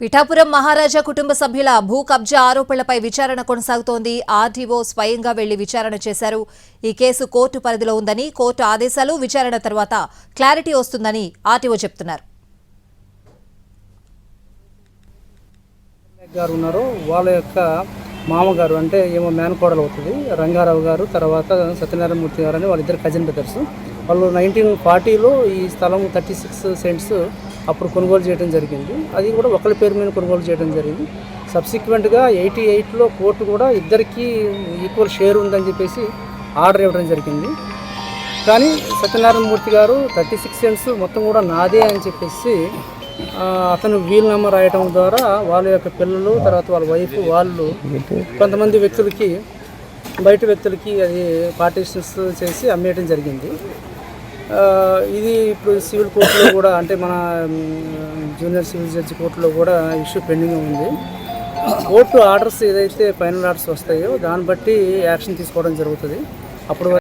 పిఠాపురం మహారాజా కుటుంబ సభ్యుల భూ కబ్జా ఆరోపణలపై విచారణ కొనసాగుతోంది. ఆర్డీఓ స్వయంగా వెళ్ళి విచారణ చేశారు. ఈ కేసు కోర్టు పరిధిలో ఉందని కోర్టు ఆదేశాలు విచారణ తర్వాత క్లారిటీ వస్తుందని ఆర్టీఓ చెప్తున్నారు. ఉన్నారు. వాళ్ళ యొక్క మామగారు అంటే ఏమో మేనకోడలు అవుతుంది. రంగారావు గారు తర్వాత సత్యనారాయణమూర్తి గారు అని వాళ్ళిద్దరు కజిన్ బ్రదర్స్ వాళ్ళు నైన్టీన్ ఫార్టీలో ఈ స్థలం థర్టీ సిక్స్ సెంట్స్ అప్పుడు కొనుగోలు చేయడం జరిగింది. అది కూడా ఒకరి పేరు మీద కొనుగోలు చేయడం జరిగింది. సబ్సిక్వెంట్గా ఎయిటీ ఎయిట్లో కోర్టు కూడా ఇద్దరికీ ఈక్వల్ షేర్ ఉందని చెప్పేసి ఆర్డర్ ఇవ్వడం జరిగింది. కానీ సత్యనారాయణమూర్తి గారు థర్టీ సిక్స్ సెంట్స్ మొత్తం కూడా నాదే అని చెప్పేసి అతను వీల్ నెంబర్ రాయటం ద్వారా వాళ్ళ యొక్క పిల్లలు తర్వాత వాళ్ళ వైఫ్ వాళ్ళు కొంతమంది వ్యక్తులకి బయట వ్యక్తులకి అది పార్టీషన్స్ చేసి అమ్మేయటం జరిగింది. ఇది ఇప్పుడు సివిల్ కోర్టులో కూడా అంటే మన జూనియర్ సివిల్ జడ్జి కోర్టులో కూడా ఇష్యూ పెండింగ్ ఉంది. కోర్టు ఆర్డర్స్ ఏదైతే ఫైనల్ ఆర్డర్స్ వస్తాయో దాన్ని బట్టి యాక్షన్ తీసుకోవడం జరుగుతుంది. అప్పుడు